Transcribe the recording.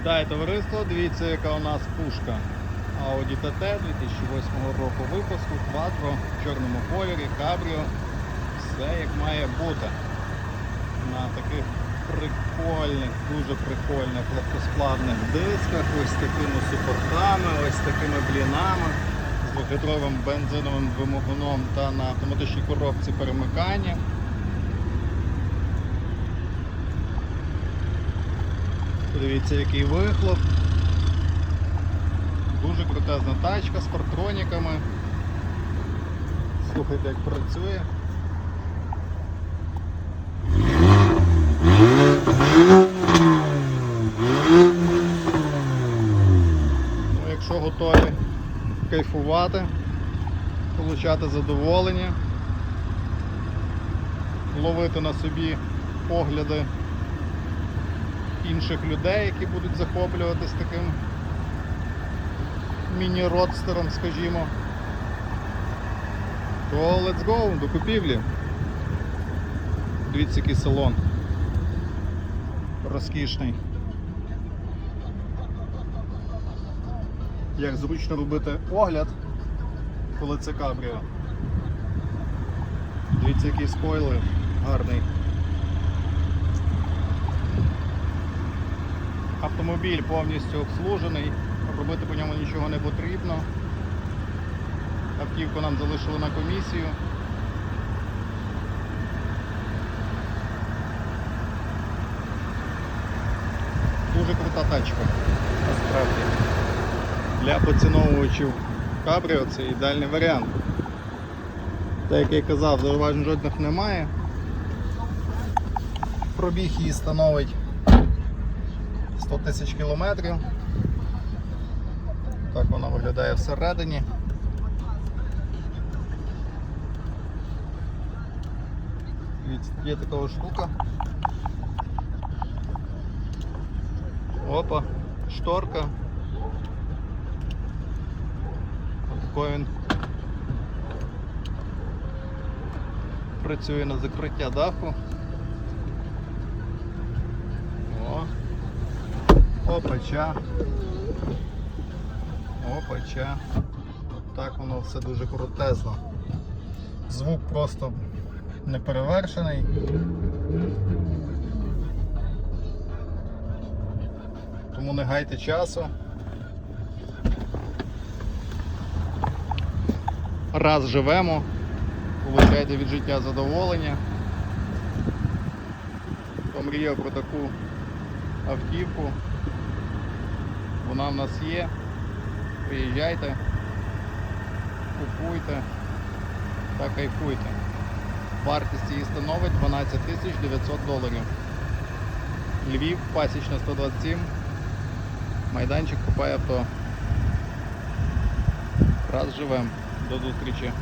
Вітаю товариство, дивіться яка у нас пушка. Audi TT 2008 року випуску, Quattro в чорному кольорі, кабріо, все як має бути. На таких прикольних, дуже прикольних легкосплавних дисках, ось такими супортами, ось такими блінами. З двохлітровим бензиновим вимогуном та на автоматичній коробці перемикання. Подивіться, який вихлоп. Дуже крутезна тачка з партроніками. Слухайте, як працює. Ну, якщо готові кайфувати, отримати задоволення, ловити на собі погляди інших людей, які будуть захоплюватись таким міні-родстером, скажімо. То let's go до купівлі. Дивіться, який салон. Розкішний. Як зручно робити огляд, коли це кабріо. Дивіться, який спойлер гарний. Автомобіль повністю обслужений, робити по ньому нічого не потрібно. Автівку нам залишили на комісію. Дуже крута тачка, насправді. Для поціновувачів кабріо це ідеальний варіант. Так як я казав, зауважень жодних немає. Пробіг її становить 100 тисяч кілометрів. Так вона виглядає всередині. Є така штука. Опа, шторка. Отакий він працює на закриття даху. Опача. Опача. Так воно все дуже крутезно. Звук просто неперевершений. Тому не гайте часу. Раз живемо, получайте від життя задоволення. Помріяв про таку автівку. Вона в нас є. Приїжджайте, купуйте та кайфуйте. Вартість її становить 12 тисяч 900 доларів. Львів, пасічна 127. Майданчик купає авто. Раз живем. До зустрічі.